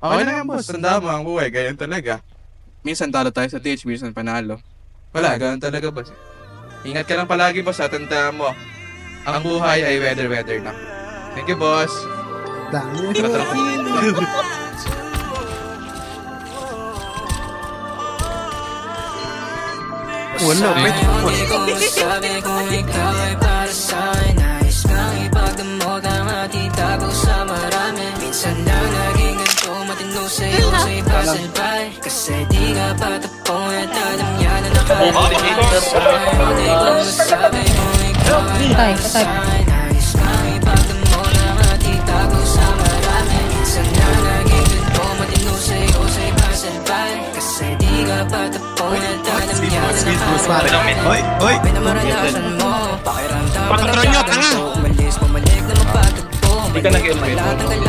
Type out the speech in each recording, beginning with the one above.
Okay na yan, boss. Tanda mo ang buhay. Ganyan talaga. Minsan talo tayo sa TH, minsan panalo. Wala, ganun talaga, boss. Ingat ka lang palagi, boss. At tandaan mo, ang buhay ay weather-weather na. Thank you, boss. Dami. Tara, tara. Wala, wait. Hindi ko ikaw ay para sa'kin Nais kang ipagdamot ang ating matino sa'yo sa'y pasalbay Kasi di ka patapon at alam niya na nakakalimutan sa'kin Hindi ko masabi kung ikaw ay ipagdamot ang ating tago sa marami Minsan lang naging ganito matino sa'yo sa'y pasalbay Kasi di ka patapon at alam niya na nakakalimutan Hoy, hoy. Pinamaranasan mo Pakiramdam Patron nyo, tanga! Umalis, bumalik na mapagtagpo Di ka nag-elevate.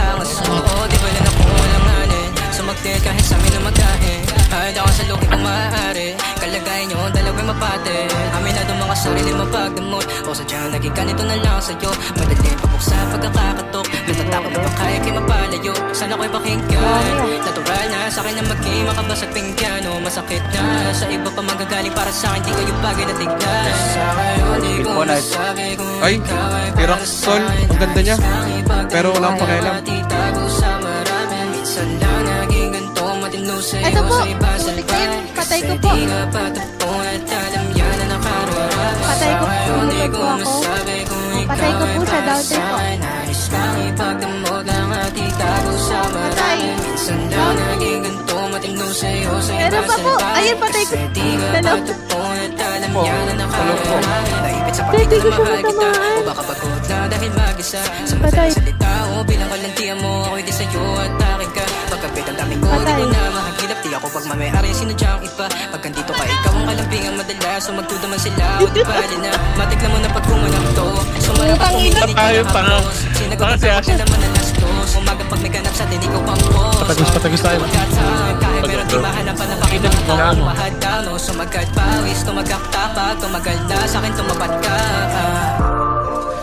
Sa loob kung maaari. Kalagayan nyo ang dalawang mapate. Aminado mga sarili mapagdamot. O sadyang naging ganito na lang sa'yo. Madaling pabuksan pagkakakatok. Natatakot na ba kaya kayo mapalayo. Sana ko'y pakinggan. Natural na sa akin na maging makabasag pinggan. O masakit na sa iba pa magagaling para sa akin. Di kayo bagay na tignan. Sa ngayon di ko masabi kung Ay, ikaw ay Tira, para Sol, sa'kin. ang ganda niya. Pero wala akong pakialam. Ganito matino sa'yo Ito po, sa iba tulik salbay na yun. Patay ko po. di ka patapon at alam yan na nakararami Patay ko po. Sa ngayon di Lumipad ko po ako. masabi kung Patay ikaw ko ay po siya, para down din po. sa'kin. Nais kang ipagdamot ang at itago sa Patay. marami Minsan lang naging ganito matino sa'yo sa iba Meron pa po. salbay Ayun, patay ko. Kasi di ka Dalaw. patapon at alam Po. yan na nakararami Naipit sa Hindi pagkita ko na siya mahal kita matamaan. O baka pagod na dahil mag-isa Sa Patay. madaling salita o bilang kalantian mo Ako'y di sa'yo at akin ka Pagkapit ang dami ko di Patay. Ko na mahagilap Di ako pagmamayari sinudyang iba Pag andito ka ikaw ang kalambingan madalas So magtudaman sila o di bali na Matikla mo na pag kumanap to Sumarap at kumikinig ka na hapos Sinagot ang Asher. na naman ang lastos Umaga pag may ganap sa atin ikaw pang boss Patagos, patagos tayo. Kahit pero di mahanapan na pakita mo Tumahad ka no Sumagat pawis Tumagak tapag Tumagal na sa akin tumapat ka.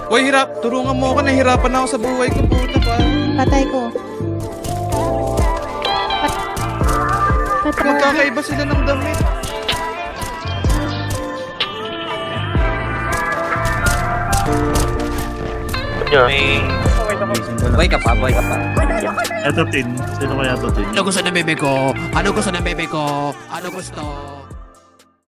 Uy, hirap. Turungan mo ako. Nahirapan na ako sa buhay ko. Puta pa. Patay ko. Magkakaiba sila ng damit. Boy ka pa, boy ka pa. Eto tin. Sino kaya to tin? Ano gusto ng bebe ko? Ano gusto ng bebe ko? Ano gusto?